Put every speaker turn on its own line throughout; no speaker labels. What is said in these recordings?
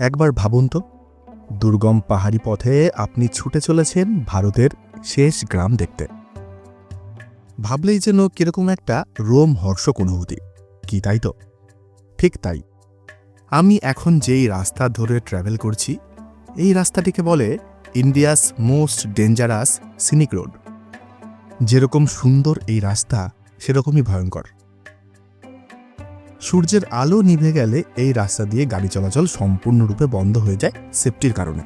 একবার ভাবুন তো। দুর্গম পাহাড়ি পথে আপনি ছুটে চলেছেন ভারতের শেষ গ্রাম দেখতে। ভাবলেই যেন কীরকম একটা রোম হর্ষক অনুভূতি। কি তাই তো? ঠিক তাই। আমি এখন যেই রাস্তা ধরে ট্রাভেল করছি, এই রাস্তাটিকে বলে India's most dangerous scenic road যেরকম সুন্দর এই রাস্তা, সেরকমই ভয়ঙ্কর। সূর্যের আলো নিভে গেলে এই রাস্তা দিয়ে গাড়ি চলাচল সম্পূর্ণরূপে বন্ধ হয়ে যায় সেফটির কারণে।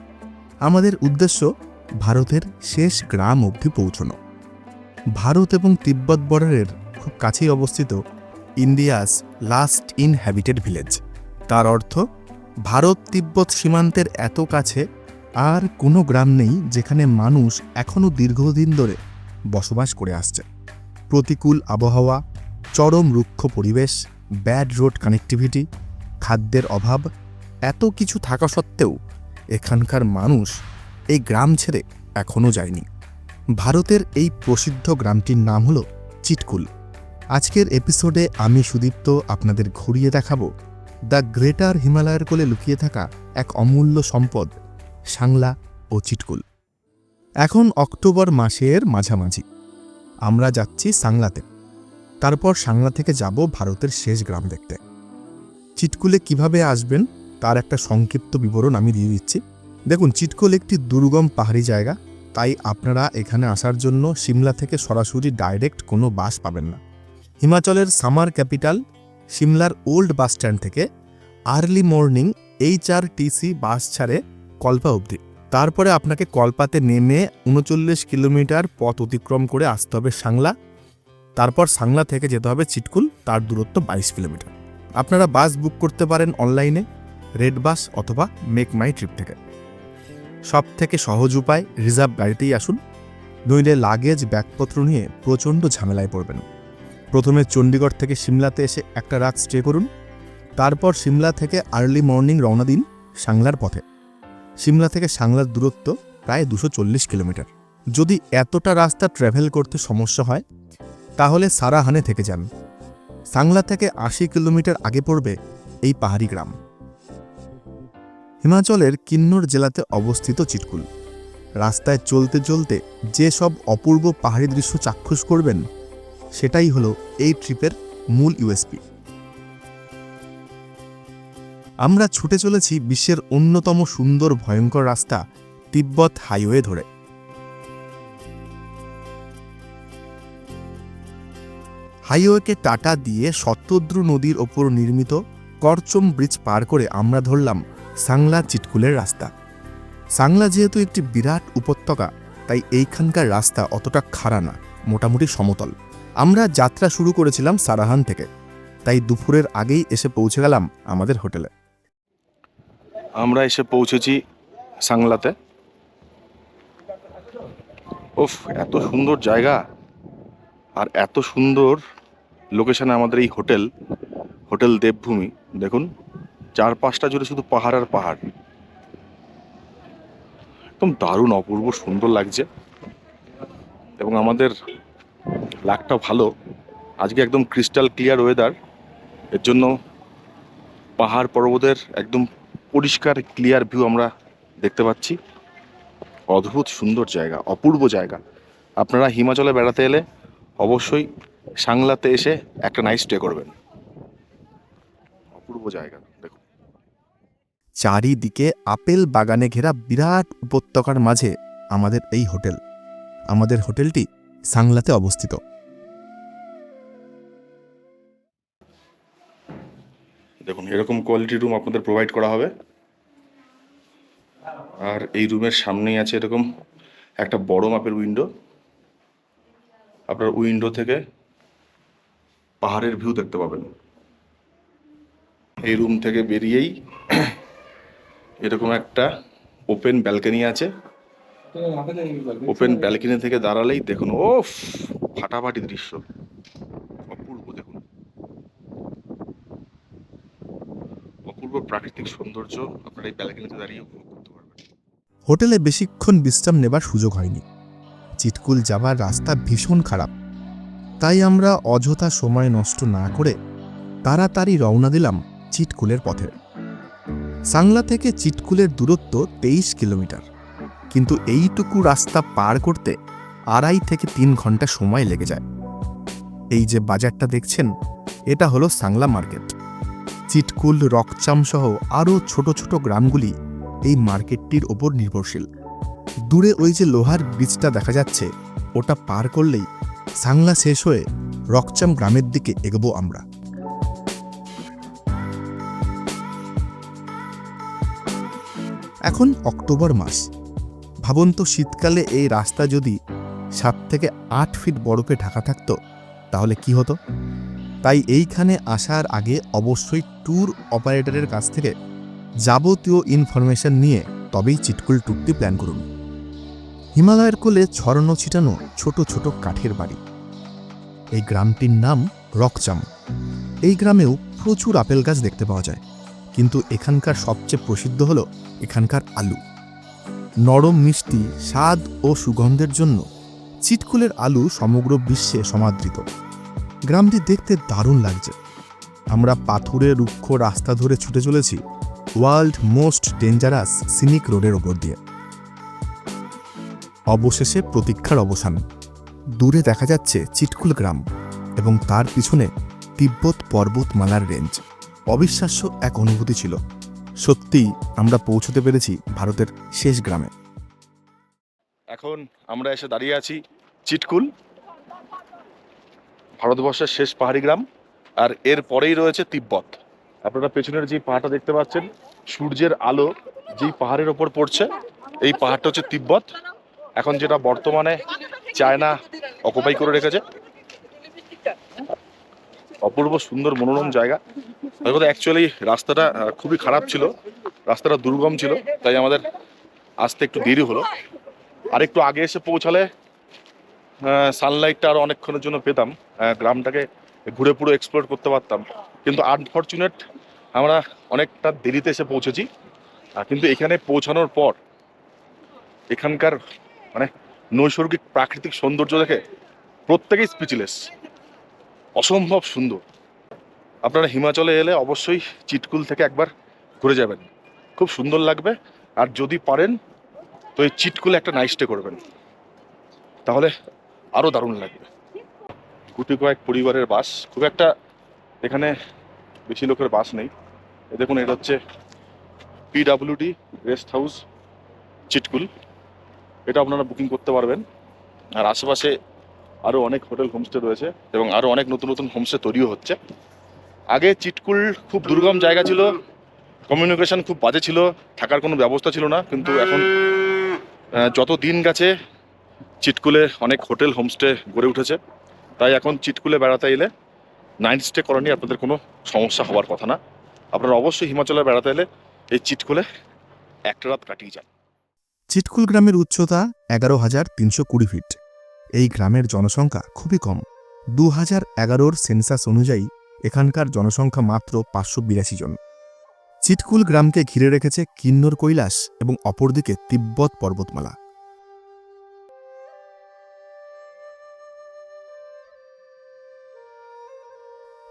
আমাদের উদ্দেশ্য ভারতের শেষ গ্রাম অবধি পৌঁছনো। ভারত এবং তিব্বত বর্ডারের খুব কাছেই অবস্থিত ইন্ডিয়াস লাস্ট ইনহ্যাবিটেড ভিলেজ। তার অর্থ, ভারত তিব্বত সীমান্তের এত কাছে আর কোনো গ্রাম নেই যেখানে মানুষ এখনও দীর্ঘদিন ধরে বসবাস করে আসছে। প্রতিকূল আবহাওয়া, চরম রুক্ষ পরিবেশ ব্যাড রোড কানেক্টিভিটি, খাদ্যের অভাব, এত কিছু থাকা সত্ত্বেও এখানকার মানুষ এই গ্রাম ছেড়ে এখনও যায়নি। ভারতের এই প্রসিদ্ধ গ্রামটির নাম হল চিটকুল। আজকের এপিসোডে আমি সুদীপ্ত আপনাদের ঘুরিয়ে দেখাবো দ্য গ্রেটার হিমালয়ের কোলে লুকিয়ে থাকা এক অমূল্য সম্পদ, সাংলা ও চিটকুল। এখন অক্টোবর মাসের মাঝামাঝি। আমরা যাচ্ছি সাংলাতে। তারপর সাংলা থেকে যাব ভারতের শেষ গ্রাম দেখতে। চিটকুলে কীভাবে আসবেন, তার একটা সংক্ষিপ্ত বিবরণ আমি দিয়ে দিচ্ছি। দেখুন, চিটকুল একটি দুর্গম পাহাড়ি জায়গা, তাই আপনারা এখানে আসার জন্য সিমলা থেকে সরাসরি ডাইরেক্ট কোনো বাস পাবেন না। হিমাচলের সামার ক্যাপিটাল, সিমলার ওল্ড বাস স্ট্যান্ড থেকে early morning H R TC bus ছাড়ে কল্পা অবধি। তারপরে আপনাকে কল্পাতে নেমে উনচল্লিশ কিলোমিটার পথ অতিক্রম করে আসতে হবে সাংলা। তারপর সাংলা থেকে যেতে হবে চিটকুল, তার দূরত্ব বাইশ কিলোমিটার। আপনারা বাস বুক করতে পারেন অনলাইনে, রেড বাস অথবা মেক মাই ট্রিপ থেকে। সব থেকে সহজ উপায়, রিজার্ভ গাড়িতেই আসুন, নইলে লাগেজ, ব্যাগপত্র নিয়ে প্রচণ্ড ঝামেলায় পড়বেন। প্রথমে চণ্ডীগড় থেকে সিমলাতে এসে একটা রাত স্টে করুন, তারপর সিমলা থেকে আর্লি মর্নিং রওনা দিন সাংলার পথে। সিমলা থেকে সাংলার দূরত্ব প্রায় দুশো কিলোমিটার। যদি এতটা রাস্তা ট্র্যাভেল করতে সমস্যা হয় তাহলে সারাহানে থেকে যান। সাংলা থেকে আশি কিলোমিটার আগে পড়বে এই পাহাড়ি গ্রাম। হিমাচলের কিন্নর জেলাতে অবস্থিত চিটকুল। রাস্তায় চলতে চলতে যে সব অপূর্ব পাহাড়ি দৃশ্য চাক্ষুষ করবেন, সেটাই হলো এই ট্রিপের মূল ইউএসপি আমরা ছুটে চলেছি বিশ্বের অন্যতম সুন্দর ভয়ঙ্কর রাস্তা তিব্বত হাইওয়ে ধরে। হাইওয়েকে টাটা দিয়ে শতদ্রু নদীর ওপর নির্মিত করচম ব্রিজ পার করে আমরা ধরলাম সাংলা চিটকুলের রাস্তা। সাংলা যেহেতু একটি বিরাট উপত্যকা, তাই এইখানকার রাস্তা অতটা খাড়া না, মোটামুটি সমতল। আমরা যাত্রা শুরু করেছিলাম সারাহান থেকে, তাই দুপুরের আগেই এসে পৌঁছে গেলাম আমাদের হোটেলে।
আমরা এসে পৌঁছেছি সাংলাতে। উফ, এত সুন্দর জায়গা, আর এত সুন্দর লোকেশনে আমাদের এই হোটেল হোটেল দেবভূমি, দেখুন চার পাঁচটা জুড়ে শুধু পাহাড় আর পাহাড়। একদম দারুণ, অপূর্ব, সুন্দর লাগছে। এবং আমাদের লাকটা ভালো। আজকে একদম ক্রিস্টাল ক্লিয়ার ওয়েদার এর জন্য পাহাড় পর্বতের একদম পরিষ্কার ক্লিয়ার ভিউ আমরা দেখতে পাচ্ছি। অদ্ভুত সুন্দর জায়গা, অপূর্ব জায়গা। আপনারা হিমাচলে বেড়াতে এলে অবশ্যই সাংলাতে এসে একটা নাইট স্টে করবেন। অপূর্ব জায়গা দেখুন।
চারিদিকে আপেল বাগানে ঘেরা বিরাট উপত্যকার মাঝে আমাদের এই হোটেল। আমাদের হোটেলটি সাংলাতে অবস্থিত।
দেখুন এরকম কোয়ালিটি রুম আপনাদের প্রোভাইড করা হবে। আর এই রুমের সামনেই আছে এরকম একটা বড় মাপের উইন্ডো আপনার উইন্ডো থেকে পাহাড়ের ভিউ দেখতে পাবেন। এই রুম থেকে বেরিয়েই এরকম একটা ওপেন ব্যালকনি আছে। ওপেন ব্যালকনি থেকে দাঁড়ালেই দেখুন ও ফাটাফাটি দৃশ্য। অপূর্ব, দেখুন। অপূর্ব প্রাকৃতিক সৌন্দর্য আপনারা এই ব্যালকনিতে দাঁড়িয়ে উপভোগ করতে পারবেন।
হোটেলে বেশিক্ষণ বিশ্রাম নেবার সুযোগ হয়নি। চিটকুল যাবার রাস্তা ভীষণ খারাপ। তাই আমরা অযথা সময় নষ্ট না করে তাড়াতাড়ি রওনা দিলাম চিটকুলের পথে। সাংলা থেকে চিটকুলের দূরত্ব তেইশ কিলোমিটার। কিন্তু এইটুকু রাস্তা পার করতে আড়াই থেকে তিন ঘণ্টা সময় লেগে যায়। এই যে বাজারটা দেখছেন, এটা হলো সাংলা মার্কেট। চিটকুল, রকচাম সহ আরও ছোট ছোট গ্রামগুলি এই মার্কেটটির ওপর নির্ভরশীল। দূরে ওই যে লোহার ব্রিজটা দেখা যাচ্ছে, ওটা পার করলেই সাংলা শেষ হয়ে রকচাম গ্রামের দিকে এগোবো আমরা। এখন অক্টোবর মাস। ভাবুন তো শীতকালে এই রাস্তা যদি সাত থেকে আট ফিট বরফে ঢাকা থাকতো, তাহলে কি হতো? তাই এইখানে আসার আগে অবশ্যই ট্যুর অপারেটরের কাছ থেকে যাবতীয় ইনফরমেশন নিয়ে তবেই চিটকুল ট্যুরটি প্ল্যান করুন। হিমালয়ের কোলে ছড়ানো ছিটানো ছোট ছোট কাঠের বাড়ি। এই গ্রামটির নাম রকচাম। এই গ্রামেও প্রচুর আপেল গাছ দেখতে পাওয়া যায়। কিন্তু এখানকার সবচেয়ে প্রসিদ্ধ হল এখানকার আলু। নরম মিষ্টি, স্বাদ ও সুগন্ধের জন্য চিটকুলের আলু সমগ্র বিশ্বে সমাদৃত। গ্রামটি দেখতে দারুণ লাগছে। আমরা পাথুরে রুক্ষ রাস্তা ধরে ছুটে চলেছি ওয়ার্ল্ড মোস্ট ডেঞ্জারাস সিনিক রোডের ওপর দিয়ে। অবশেষে প্রতীক্ষার অবসান। দূরে দেখা যাচ্ছে চিটকুল গ্রাম এবং তার পিছনে তিব্বত পর্বতমালার রেঞ্জ। অবিশ্বাস্য এক অনুভূতি ছিল। সত্যিই আমরা পৌঁছতে পেরেছি ভারতের শেষ গ্রামে।
এখন আমরা এসে দাঁড়িয়ে আছি চিটকুল, ভারতবর্ষের শেষ পাহাড়ি গ্রাম আর এর পরেই রয়েছে তিব্বত। আপনারা পেছনের যে পাহাড়টা দেখতে পাচ্ছেন, সূর্যের আলো যেই পাহাড়ের ওপর পড়ছে, এই পাহাড়টা হচ্ছে তিব্বত। এখন যেটা বর্তমানে চায়না অকুপাই করে রেখেছে। অপূর্ব সুন্দর মনোরম জায়গা। অ্যাকচুয়ালি রাস্তাটা খুবই খারাপ ছিল। রাস্তাটা দুর্গম ছিল, তাই আমাদের আসতে একটু দেরি হলো। আর একটু আগে এসে পৌঁছালে সানলাইটটা আরও অনেকক্ষণের জন্য পেতাম। গ্রামটাকে ঘুরে পুরো এক্সপ্লোর করতে পারতাম। কিন্তু আনফর্চুনেট আমরা অনেকটা দেরিতে এসে পৌঁছেছি। কিন্তু এখানে পৌঁছানোর পর, এখানকার মানে নৈসর্গিক প্রাকৃতিক সৌন্দর্য দেখে প্রত্যেকেই স্পিচলেস অসম্ভব সুন্দর। আপনারা হিমাচলে এলে অবশ্যই চিটকুল থেকে একবার ঘুরে যাবেন। খুব সুন্দর লাগবে। আর যদি পারেন, তো এই চিটকুলে একটা নাইট স্টে করবেন। তাহলে আরও দারুণ লাগবে। গুটি কয়েক পরিবারের বাস। খুব একটা এখানে বেশি লোকের বাস নেই। দেখুন, এটা হচ্ছে পিডাব্লিউডি রেস্ট হাউস চিটকুল। এটা আপনারা বুকিং করতে পারবেন। আর আশেপাশে আরও অনেক হোটেল হোমস্টে রয়েছে এবং আরও অনেক নতুন নতুন হোমস্টে তৈরিও হচ্ছে। আগে চিটকুল খুব দুর্গম জায়গা ছিল কমিউনিকেশন খুব বাজে ছিল, থাকার কোনো ব্যবস্থা ছিল না, কিন্তু এখন যত দিন গেছে, চিটকুলে অনেক হোটেল হোমস্টে গড়ে উঠেছে। তাই এখন চিটকুলে বেড়াতে এলে নাইট স্টে করা নিয়ে আপনাদের কোনো সমস্যা হওয়ার কথা না। আপনারা অবশ্যই হিমাচলে বেড়াতে এলে এই চিটকুলে একটা রাত কাটিয়ে যান।
চিটকুল গ্রামের উচ্চতা এগারো হাজার তিনশো কুড়ি ফিট। এই গ্রামের জনসংখ্যা খুবই কম। দু হাজার এগারোর সেন্সাস অনুযায়ী এখানকার জনসংখ্যা মাত্র পাঁচশো বিরাশি জন। চিটকুল গ্রামকে ঘিরে রেখেছে কিন্নর কৈলাস এবং অপরদিকে তিব্বত পর্বতমালা।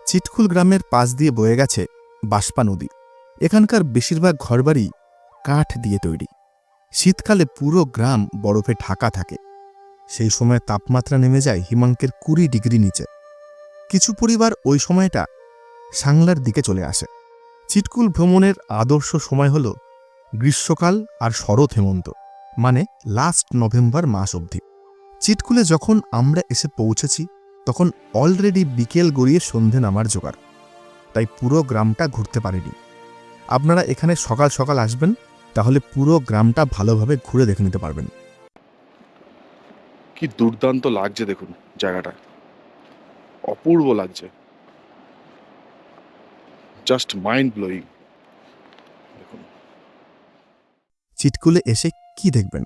চিটকুল গ্রামের পাশ দিয়ে বয়ে গেছে বাষ্পা নদী। এখানকার বেশিরভাগ ঘরবাড়ি কাঠ দিয়ে তৈরি। শীতকালে পুরো গ্রাম বরফে ঢাকা থাকে। সেই সময় তাপমাত্রা নেমে যায় হিমাঙ্কের কুড়ি ডিগ্রি নিচে। কিছু পরিবার ওই সময়টা সাংলার দিকে চলে আসে। চিটকুল ভ্রমণের আদর্শ সময় হল গ্রীষ্মকাল আর শরৎ হেমন্ত মানে লাস্ট নভেম্বর মাস অবধি। চিটকুলে যখন আমরা এসে পৌঁছেছি, তখন অলরেডি বিকেল গড়িয়ে সন্ধে নামার জোগাড়। তাই পুরো গ্রামটা ঘুরতে পারেনি। আপনারা এখানে সকাল সকাল আসবেন তাহলে পুরো গ্রামটা ভালোভাবে ঘুরে দেখে নিতে পারবেন।
কি দুর্দান্ত লাগছে দেখুন জায়গাটা। অপূর্ব লাগছে। জাস্ট মাইন্ড ব্লোয়িং
চিটকুলে এসে কি দেখবেন?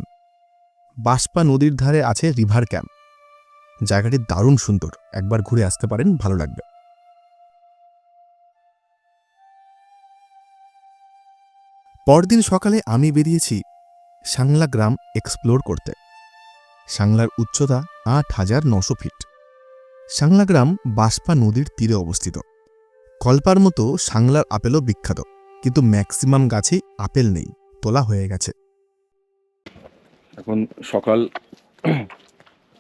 বাসপা নদীর ধারে আছে রিভার ক্যাম্প জায়গাটি দারুণ সুন্দর। একবার ঘুরে আসতে পারেন ভালো লাগবে। পরদিন সকালে আমি বেরিয়েছি সাংলা গ্রাম এক্সপ্লোর করতে। সাংলার উচ্চতা আট হাজার নশো ফিট। সাংলা গ্রাম বাসপা নদীর তীরে অবস্থিত। কল্পার মতো সাংলার আপেলও বিখ্যাত, কিন্তু ম্যাক্সিমাম গাছেই আপেল নেই, তোলা হয়ে গেছে।
এখন সকাল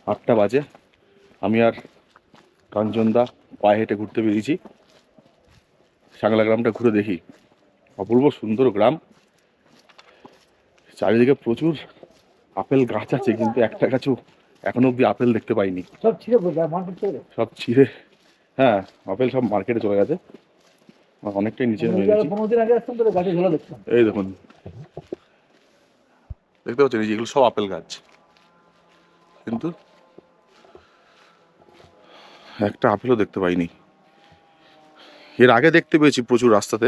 আটটা বাজে। আমি আর কাঞ্চনদা পায়ে হেঁটে ঘুরতে বেরিয়েছি। সাংলা গ্রামটা ঘুরে দেখি। অপূর্ব সুন্দর গ্রাম। চারিদিকে প্রচুর আপেল গাছ আছে কিন্তু একটা গাছও এখনও অব্দি আপেল দেখতে পাইনি।
সব ছিঁড়ে
সব ছিঁড়ে হ্যাঁ আপেল সব মার্কেটে চলে গেছে। অনেকটাই নিচে নেমে গেছি। এই দেখুন। দেখতে পাচ্ছেন এগুলো সব আপেল গাছ। কিন্তু একটা আপেলও দেখতে পাইনি। এর আগে দেখতে পেয়েছি প্রচুর রাস্তাতে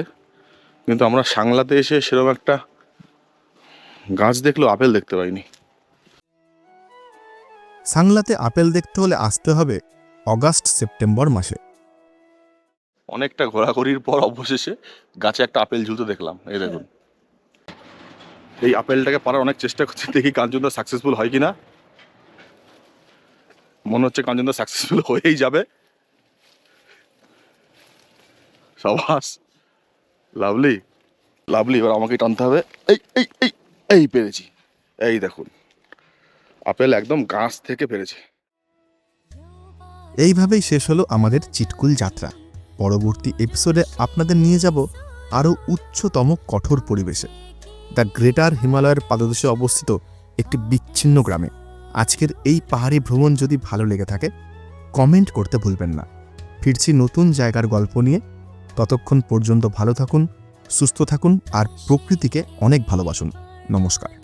কিন্তু আমরা সাংলাতে এসে সেরকম একটা গাছ দেখলেও আপেল দেখতে পাইনি।
সাংলাতে আপেল দেখতে হলে আসতে হবে অগাস্ট সেপ্টেম্বর মাসে।
অনেকটা ঘোরাঘুরির পর অবশেষে গাছে একটা আপেল ঝুলতে দেখলাম। এই দেখুন। এই আপেলটাকে পারার অনেক চেষ্টা করছি দেখি কাঞ্চনদা সাকসেসফুল হয় কিনা। মনে হচ্ছে কাঞ্চনদা সাকসেসফুল হয়েই যাবে। সবাস লাভলি লাভলি এবার আমাকে টানতে হবে। এই এই এই। এই পেরেছি। এই দেখুন, আপেল একদম গাছ থেকে পেরেছে।
এইভাবেই শেষ হলো আমাদের চিটকুল যাত্রা। পরবর্তী এপিসোডে আপনাদের নিয়ে যাব আরও উচ্চতম কঠোর পরিবেশে। দ্য গ্রেটার হিমালয়ের পাদদেশে অবস্থিত একটি বিচ্ছিন্ন গ্রামে। আজকের এই পাহাড়ি ভ্রমণ যদি ভালো লেগে থাকে কমেন্ট করতে ভুলবেন না। ফিরছি নতুন জায়গার গল্প নিয়ে। ততক্ষণ পর্যন্ত ভালো থাকুন, সুস্থ থাকুন, আর প্রকৃতিকে অনেক ভালোবাসুন। নমস্কার